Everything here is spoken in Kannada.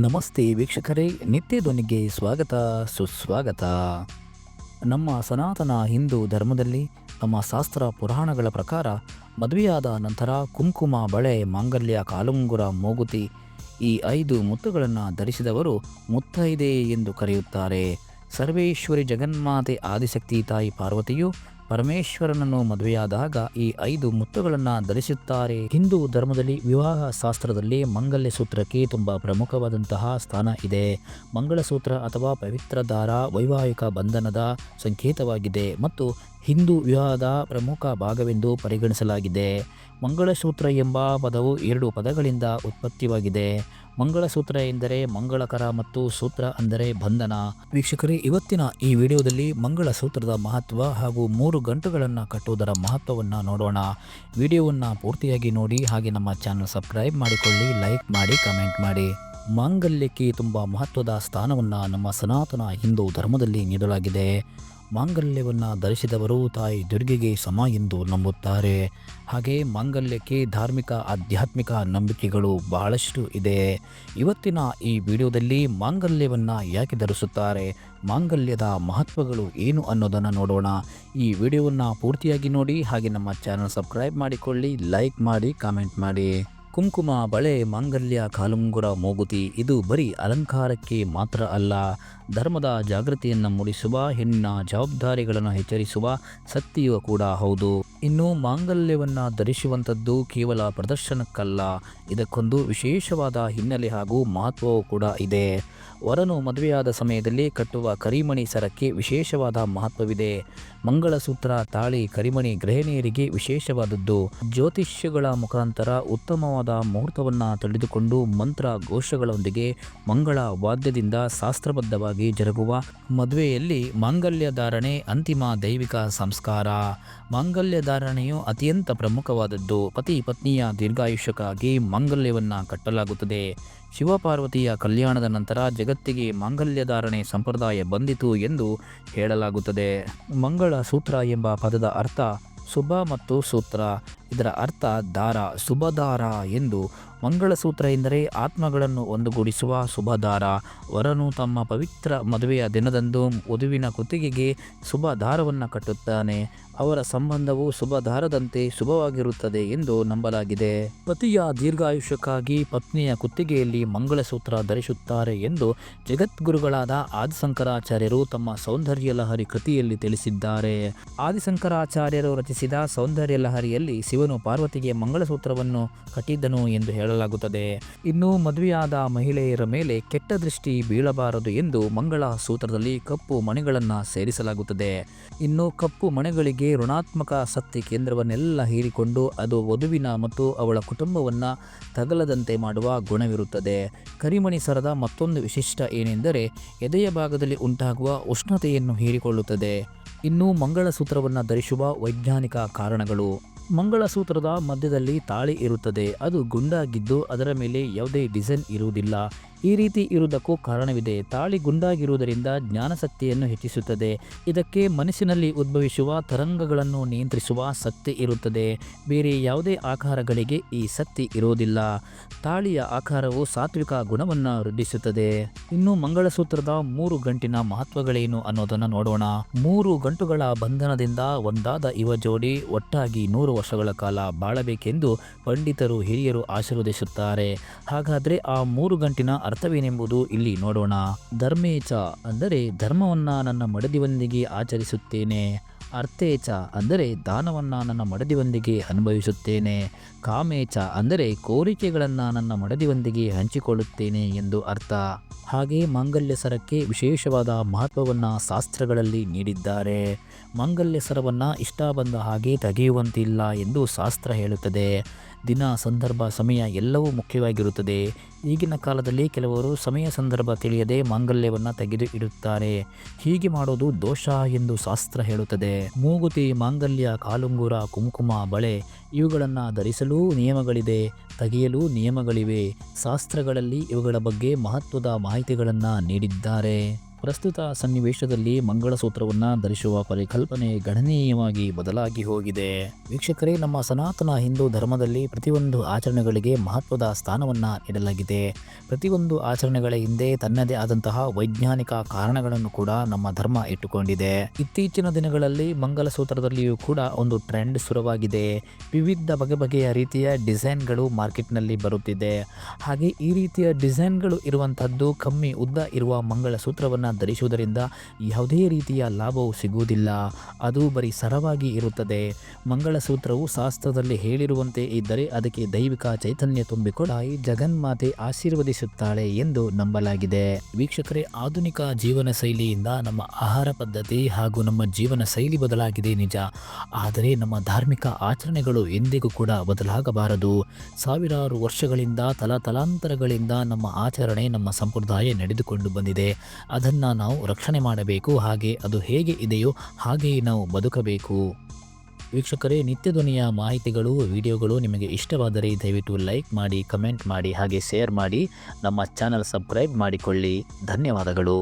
ನಮಸ್ತೆ ವೀಕ್ಷಕರೇ ನಿತ್ಯ ಧ್ವನಿಗೆ ಸ್ವಾಗತ, ಸುಸ್ವಾಗತ. ನಮ್ಮ ಸನಾತನ ಹಿಂದೂ ಧರ್ಮದಲ್ಲಿ ನಮ್ಮ ಶಾಸ್ತ್ರ ಪುರಾಣಗಳ ಪ್ರಕಾರ ಮದುವೆಯಾದ ನಂತರ ಕುಂಕುಮ, ಬಳೆ, ಮಾಂಗಲ್ಯ, ಕಾಲುಂಗುರ, ಮೂಗುತಿ ಈ ಐದು ಮುತ್ತುಗಳನ್ನು ಧರಿಸಿದವರು ಮುತ್ತೈದೆ ಎಂದು ಕರೆಯುತ್ತಾರೆ. ಸರ್ವೇಶ್ವರಿ ಜಗನ್ಮಾತೆ ಆದಿಶಕ್ತಿ ತಾಯಿ ಪಾರ್ವತಿಯು ಪರಮೇಶ್ವರನನ್ನು ಮದುವೆಯಾದಾಗ ಈ ಐದು ಮುತ್ತುಗಳನ್ನು ಧರಿಸುತ್ತಾರೆ. ಹಿಂದೂ ಧರ್ಮದಲ್ಲಿ ವಿವಾಹ ಶಾಸ್ತ್ರದಲ್ಲಿ ಮಂಗಲ್ಯ ಸೂತ್ರಕ್ಕೆ ತುಂಬಾ ಪ್ರಮುಖವಾದಂತಹ ಸ್ಥಾನ ಇದೆ. ಮಂಗಳಸೂತ್ರ ಅಥವಾ ಪವಿತ್ರ ದಾರ ವೈವಾಹಿಕ ಬಂಧನದ ಸಂಕೇತವಾಗಿದೆ ಮತ್ತು ಹಿಂದೂ ವಿವಾಹದ ಪ್ರಮುಖ ಭಾಗವೆಂದು ಪರಿಗಣಿಸಲಾಗಿದೆ. ಮಂಗಳಸೂತ್ರ ಎಂಬ ಪದವು ಎರಡು ಪದಗಳಿಂದ ಉತ್ಪತ್ತಿಯಾಗಿದೆ. ಮಂಗಳಸೂತ್ರ ಎಂದರೆ ಮಂಗಳಕರ ಮತ್ತು ಸೂತ್ರ ಅಂದರೆ ಬಂಧನ. ವೀಕ್ಷಕರೇ, ಇವತ್ತಿನ ಈ ವಿಡಿಯೋದಲ್ಲಿ ಮಂಗಳಸೂತ್ರದ ಮಹತ್ವ ಹಾಗೂ ಮೂರು ಗಂಟುಗಳನ್ನು ಕಟ್ಟುವುದರ ಮಹತ್ವವನ್ನು ನೋಡೋಣ. ವಿಡಿಯೋವನ್ನು ಪೂರ್ತಿಯಾಗಿ ನೋಡಿ, ಹಾಗೆ ನಮ್ಮ ಚಾನಲ್ ಸಬ್ಸ್ಕ್ರೈಬ್ ಮಾಡಿಕೊಳ್ಳಿ, ಲೈಕ್ ಮಾಡಿ, ಕಮೆಂಟ್ ಮಾಡಿ. ಮಾಂಗಲ್ಯಕ್ಕೆ ತುಂಬ ಮಹತ್ವದ ಸ್ಥಾನವನ್ನು ನಮ್ಮ ಸನಾತನ ಹಿಂದೂ ಧರ್ಮದಲ್ಲಿ ನೀಡಲಾಗಿದೆ. ಮಾಂಗಲ್ಯವನ್ನು ಧರಿಸಿದವರು ತಾಯಿ ದುರ್ಗೆಗೆ ಸಮ ಎಂದು ನಂಬುತ್ತಾರೆ. ಹಾಗೆ ಮಾಂಗಲ್ಯಕ್ಕೆ ಧಾರ್ಮಿಕ, ಆಧ್ಯಾತ್ಮಿಕ ನಂಬಿಕೆಗಳು ಬಹಳಷ್ಟು ಇದೆ. ಇವತ್ತಿನ ಈ ವಿಡಿಯೋದಲ್ಲಿ ಮಾಂಗಲ್ಯವನ್ನು ಯಾಕೆ ಧರಿಸುತ್ತಾರೆ, ಮಾಂಗಲ್ಯದ ಮಹತ್ವಗಳು ಏನು ಅನ್ನೋದನ್ನು ನೋಡೋಣ. ಈ ವಿಡಿಯೋವನ್ನು ಪೂರ್ತಿಯಾಗಿ ನೋಡಿ, ಹಾಗೆ ನಮ್ಮ ಚಾನಲ್ ಸಬ್ಸ್ಕ್ರೈಬ್ ಮಾಡಿಕೊಳ್ಳಿ, ಲೈಕ್ ಮಾಡಿ, ಕಾಮೆಂಟ್ ಮಾಡಿ. ಕುಂಕುಮ, ಬಳೆ, ಮಾಂಗಲ್ಯ, ಕಾಲುಂಗುರ, ಮೂಗುತಿ, ಇದು ಬರೀ ಅಲಂಕಾರಕ್ಕೆ ಮಾತ್ರ ಅಲ್ಲ ಧರ್ಮದ ಜಾಗೃತಿಯನ್ನು ಮೂಡಿಸುವ, ಹೆಣ್ಣಿನ ಜವಾಬ್ದಾರಿಗಳನ್ನು ಎಚ್ಚರಿಸುವ ಸತ್ಯವೂ ಕೂಡ ಹೌದು. ಇನ್ನು ಮಾಂಗಲ್ಯವನ್ನು ಧರಿಸುವಂಥದ್ದು ಕೇವಲ ಪ್ರದರ್ಶನಕ್ಕಲ್ಲ, ಇದಕ್ಕೊಂದು ವಿಶೇಷವಾದ ಹಿನ್ನೆಲೆ ಹಾಗೂ ಮಹತ್ವವೂ ಕೂಡ ಇದೆ. ವರನು ಮದುವೆಯಾದ ಸಮಯದಲ್ಲಿ ಕಟ್ಟುವ ಕರಿಮಣಿ ಸರಕ್ಕೆ ವಿಶೇಷವಾದ ಮಹತ್ವವಿದೆ. ಮಂಗಳಸೂತ್ರ ತಾಳಿ ಕರಿಮಣಿ ಗೃಹಿಣಿಯರಿಗೆ ವಿಶೇಷವಾದದ್ದು. ಜ್ಯೋತಿಷ್ಯಗಳ ಮುಖಾಂತರ ಉತ್ತಮವಾದ ಮುಹೂರ್ತವನ್ನು ತಳೆದುಕೊಂಡು ಮಂತ್ರ ಘೋಷಗಳೊಂದಿಗೆ ಮಂಗಳ ವಾದ್ಯದಿಂದ ಶಾಸ್ತ್ರಬದ್ಧವಾಗಿ ಜರುಗುವ ಮದುವೆಯಲ್ಲಿ ಮಾಂಗಲ್ಯ ಧಾರಣೆ ಅಂತಿಮ ದೈವಿಕ ಸಂಸ್ಕಾರ. ಮಾಂಗಲ್ಯ ಧಾರಣೆಯು ಅತ್ಯಂತ ಪ್ರಮುಖವಾದದ್ದು. ಪತಿ ಪತ್ನಿಯ ದೀರ್ಘಾಯುಷ್ಯಕ್ಕಾಗಿ ಮಾಂಗಲ್ಯವನ್ನು ಕಟ್ಟಲಾಗುತ್ತದೆ. ಶಿವಪಾರ್ವತಿಯ ಕಲ್ಯಾಣದ ನಂತರ ಜಗತ್ತಿಗೆ ಮಾಂಗಲ್ಯ ಧಾರಣೆ ಸಂಪ್ರದಾಯ ಬಂದಿತು ಎಂದು ಹೇಳಲಾಗುತ್ತದೆ. ಮಂಗಳ ಸೂತ್ರ ಎಂಬ ಪದದ ಅರ್ಥ, ಶುಭ ಮತ್ತು ಸೂತ್ರ. ಇದರ ಅರ್ಥ ದಾರ ಶುಭದಾರ ಎಂದು ಮಂಗಳಸೂತ್ರ ಎಂದರೆ ಆತ್ಮಗಳನ್ನು ಒಂದುಗೂಡಿಸುವ ಶುಭದಾರ ವರನು ತಮ್ಮ ಪವಿತ್ರ ಮದುವೆಯ ದಿನದಂದು ವಧುವಿನ ಕುತ್ತಿಗೆಗೆ ಶುಭ ದಾರವನ್ನು ಕಟ್ಟುತ್ತಾನೆ. ಅವರ ಸಂಬಂಧವು ಶುಭ ದಾರದಂತೆ ಶುಭವಾಗಿರುತ್ತದೆ ಎಂದು ನಂಬಲಾಗಿದೆ. ಪತಿಯ ದೀರ್ಘಾಯುಷ್ಯಕ್ಕಾಗಿ ಪತ್ನಿಯ ಕುತ್ತಿಗೆಯಲ್ಲಿ ಮಂಗಳಸೂತ್ರ ಧರಿಸುತ್ತಾರೆ ಎಂದು ಜಗದ್ಗುರುಗಳಾದ ಆದಿಶಂಕರಾಚಾರ್ಯರು ತಮ್ಮ ಸೌಂದರ್ಯ ಲಹರಿ ಕೃತಿಯಲ್ಲಿ ತಿಳಿಸಿದ್ದಾರೆ. ಆದಿಶಂಕರಾಚಾರ್ಯರು ರಚಿಸಿದ ಸೌಂದರ್ಯ ಲಹರಿಯಲ್ಲಿ ಶಿವನು ಪಾರ್ವತಿಗೆ ಮಂಗಳಸೂತ್ರವನ್ನು ಕಟ್ಟಿದ್ದನು ಎಂದು ಹೇಳಲಾಗುತ್ತದೆ. ಇನ್ನು ಮದುವೆಯಾದ ಮಹಿಳೆಯರ ಮೇಲೆ ಕೆಟ್ಟ ದೃಷ್ಟಿ ಬೀಳಬಾರದು ಎಂದು ಮಂಗಳ ಸೂತ್ರದಲ್ಲಿ ಕಪ್ಪು ಮಣಿಗಳನ್ನು ಸೇರಿಸಲಾಗುತ್ತದೆ. ಇನ್ನು ಕಪ್ಪು ಮಣಿಗಳಿಗೆ ಋಣಾತ್ಮಕ ಸತ್ತಿ ಕೇಂದ್ರವನ್ನೆಲ್ಲ ಹೀರಿಕೊಂಡು ಅದು ವಧುವಿನ ಮತ್ತು ಅವಳ ಕುಟುಂಬವನ್ನು ತಗಲದಂತೆ ಮಾಡುವ ಗುಣವಿರುತ್ತದೆ. ಕರಿಮಣಿ ಸರದ ಮತ್ತೊಂದು ವಿಶಿಷ್ಟ ಏನೆಂದರೆ, ಎದೆಯ ಭಾಗದಲ್ಲಿ ಉಂಟಾಗುವ ಉಷ್ಣತೆಯನ್ನು ಹೀರಿಕೊಳ್ಳುತ್ತದೆ. ಇನ್ನು ಮಂಗಳಸೂತ್ರವನ್ನು ಧರಿಸುವ ವೈಜ್ಞಾನಿಕ ಕಾರಣಗಳು. ಮಂಗಳಸೂತ್ರದ ಮಧ್ಯದಲ್ಲಿ ತಾಳಿ ಇರುತ್ತದೆ. ಅದು ಗುಂಡಾಗಿದ್ದು ಅದರ ಮೇಲೆ ಯಾವುದೇ ಡಿಸೈನ್ ಇರುವುದಿಲ್ಲ. ಈ ರೀತಿ ಇರುವುದಕ್ಕೂ ಕಾರಣವಿದೆ. ತಾಳಿ ಗುಂಡಾಗಿರುವುದರಿಂದ ಜ್ಞಾನಶಕ್ತಿಯನ್ನು ಹೆಚ್ಚಿಸುತ್ತದೆ. ಇದಕ್ಕೆ ಮನಸ್ಸಿನಲ್ಲಿ ಉದ್ಭವಿಸುವ ತರಂಗಗಳನ್ನು ನಿಯಂತ್ರಿಸುವ ಶಕ್ತಿ ಇರುತ್ತದೆ. ಬೇರೆ ಯಾವುದೇ ಆಕಾರಗಳಿಗೆ ಈ ಶಕ್ತಿ ಇರುವುದಿಲ್ಲ. ತಾಳಿಯ ಆಕಾರವು ಸಾತ್ವಿಕ ಗುಣವನ್ನು ವೃದ್ಧಿಸುತ್ತದೆ. ಇನ್ನು ಮಂಗಳಸೂತ್ರದ ಮೂರು ಗಂಟಿನ ಮಹತ್ವಗಳೇನು ಅನ್ನೋದನ್ನು ನೋಡೋಣ. ಮೂರು ಗಂಟುಗಳ ಬಂಧನದಿಂದ ಒಂದಾದ ಯುವ ಜೋಡಿ ಒಟ್ಟಾಗಿ ನೂರು ವರ್ಷಗಳ ಕಾಲ ಬಾಳಬೇಕೆಂದು ಪಂಡಿತರು, ಹಿರಿಯರು ಆಶೀರ್ವದಿಸುತ್ತಾರೆ. ಹಾಗಾದರೆ ಆ ಮೂರು ಗಂಟಿನ ಅರ್ಥವೇನೆಂಬುದು ಇಲ್ಲಿ ನೋಡೋಣ. ಧರ್ಮೇಚ ಅಂದರೆ ಧರ್ಮವನ್ನು ನನ್ನ ಮಡದಿಯೊಂದಿಗೆ ಆಚರಿಸುತ್ತೇನೆ. ಅರ್ಥೇಚ ಅಂದರೆ ದಾನವನ್ನು ನನ್ನ ಮಡದಿಯೊಂದಿಗೆ ಅನುಭವಿಸುತ್ತೇನೆ. ಕಾಮೇಚ ಅಂದರೆ ಕೋರಿಕೆಗಳನ್ನು ನನ್ನ ಮಡದಿಯೊಂದಿಗೆ ಹಂಚಿಕೊಳ್ಳುತ್ತೇನೆ ಎಂದು ಅರ್ಥ. ಹಾಗೆ ಮಾಂಗಲ್ಯ ಸರಕ್ಕೆ ವಿಶೇಷವಾದ ಮಹತ್ವವನ್ನು ಶಾಸ್ತ್ರಗಳಲ್ಲಿ ನೀಡಿದ್ದಾರೆ. ಮಾಂಗಲ್ಯ ಸರವನ್ನು ಇಷ್ಟ ಬಂದ ಹಾಗೆ ತೆಗೆಯುವಂತಿಲ್ಲ ಎಂದು ಶಾಸ್ತ್ರ ಹೇಳುತ್ತದೆ. ದಿನ, ಸಂದರ್ಭ, ಸಮಯ ಎಲ್ಲವೂ ಮುಖ್ಯವಾಗಿರುತ್ತದೆ. ಈಗಿನ ಕಾಲದಲ್ಲಿ ಕೆಲವರು ಸಮಯ, ಸಂದರ್ಭ ತಿಳಿಯದೆ ಮಾಂಗಲ್ಯವನ್ನು ತೆಗೆದು ಇಡುತ್ತಾರೆ ಹೀಗೆ ಮಾಡೋದು ದೋಷ ಎಂದು ಶಾಸ್ತ್ರ ಹೇಳುತ್ತದೆ. ಮೂಗುತಿ, ಮಾಂಗಲ್ಯ, ಕಾಲುಂಗುರ, ಕುಂಕುಮ, ಬಳೆ ಇವುಗಳನ್ನು ಧರಿಸಲೂ ನಿಯಮಗಳಿದೆ, ತೆಗೆಯಲು ನಿಯಮಗಳಿವೆ. ಶಾಸ್ತ್ರಗಳಲ್ಲಿ ಇವುಗಳ ಬಗ್ಗೆ ಮಹತ್ವದ ಮಾಹಿತಿಗಳನ್ನು ನೀಡಿದ್ದಾರೆ. ಪ್ರಸ್ತುತ ಸನ್ನಿವೇಶದಲ್ಲಿ ಮಂಗಳಸೂತ್ರವನ್ನು ಧರಿಸುವ ಪರಿಕಲ್ಪನೆ ಗಣನೀಯವಾಗಿ ಬದಲಾಗಿ ಹೋಗಿದೆ. ವೀಕ್ಷಕರೇ, ನಮ್ಮ ಸನಾತನ ಹಿಂದೂ ಧರ್ಮದಲ್ಲಿ ಪ್ರತಿಯೊಂದು ಆಚರಣೆಗಳಿಗೆ ಮಹತ್ವದ ಸ್ಥಾನವನ್ನು ನೀಡಲಾಗಿದೆ. ಪ್ರತಿಯೊಂದು ಆಚರಣೆಗಳ ಹಿಂದೆ ತನ್ನದೇ ಆದಂತಹ ವೈಜ್ಞಾನಿಕ ಕಾರಣಗಳನ್ನು ಕೂಡ ನಮ್ಮ ಧರ್ಮ ಇಟ್ಟುಕೊಂಡಿದೆ. ಇತ್ತೀಚಿನ ದಿನಗಳಲ್ಲಿ ಮಂಗಲಸೂತ್ರದಲ್ಲಿಯೂ ಕೂಡ ಒಂದು ಟ್ರೆಂಡ್ ಸುರವಾಗಿದೆ ವಿವಿಧ ಬಗೆ ಬಗೆಯ ರೀತಿಯ ಡಿಸೈನ್ಗಳು ಮಾರ್ಕೆಟ್ನಲ್ಲಿ ಬರುತ್ತಿದೆ. ಹಾಗೆ ಈ ರೀತಿಯ ಡಿಸೈನ್ಗಳು ಇರುವಂಥದ್ದು ಕಮ್ಮಿ ಉದ್ದ ಇರುವ ಮಂಗಳಸೂತ್ರವನ್ನು ಧರಿಸುವುದರಿಂದ ಯಾವುದೇ ರೀತಿಯ ಲಾಭವು ಸಿಗುವುದಿಲ್ಲ. ಅದು ಬರೀ ಸರವಾಗಿ ಇರುತ್ತದೆ. ಮಂಗಳಸೂತ್ರವು ಶಾಸ್ತ್ರದಲ್ಲಿ ಹೇಳಿರುವಂತೆ ಇದ್ದರೆ ಅದಕ್ಕೆ ದೈವಿಕ ಚೈತನ್ಯ ತುಂಬಿಕೊಡ ಈ ಜಗನ್ಮಾತೆ ಆಶೀರ್ವದಿಸುತ್ತಾಳೆ ಎಂದು ನಂಬಲಾಗಿದೆ. ವೀಕ್ಷಕರೇ, ಆಧುನಿಕ ಜೀವನ ಶೈಲಿಯಿಂದ ನಮ್ಮ ಆಹಾರ ಪದ್ಧತಿ ಹಾಗೂ ನಮ್ಮ ಜೀವನ ಶೈಲಿ ಬದಲಾಗಿದೆ ನಿಜ. ಆದರೆ ನಮ್ಮ ಧಾರ್ಮಿಕ ಆಚರಣೆಗಳು ಎಂದಿಗೂ ಕೂಡ ಬದಲಾಗಬಾರದು. ಸಾವಿರಾರು ವರ್ಷಗಳಿಂದ ತಲತಲಾಂತರಗಳಿಂದ ನಮ್ಮ ಆಚರಣೆ ನಮ್ಮ ಸಂಪ್ರದಾಯ ನಡೆದುಕೊಂಡು ಬಂದಿದೆ. ಅದನ್ನು ನಾವು ರಕ್ಷಣೆ ಮಾಡಬೇಕು, ಹಾಗೆ ಅದು ಹೇಗೆ ಇದೆಯೋ ಹಾಗೆಯೇ ನಾವು ಬದುಕಬೇಕು. ವೀಕ್ಷಕರೇ ನಿತ್ಯ ಧ್ವನಿಯ ಮಾಹಿತಿಗಳು, ವಿಡಿಯೋಗಳು ನಿಮಗೆ ಇಷ್ಟವಾದರೆ ದಯವಿಟ್ಟು ಲೈಕ್ ಮಾಡಿ, ಕಮೆಂಟ್ ಮಾಡಿ, ಹಾಗೆ ಶೇರ್ ಮಾಡಿ, ನಮ್ಮ ಚಾನಲ್ ಸಬ್ಸ್ಕ್ರೈಬ್ ಮಾಡಿಕೊಳ್ಳಿ. ಧನ್ಯವಾದಗಳು.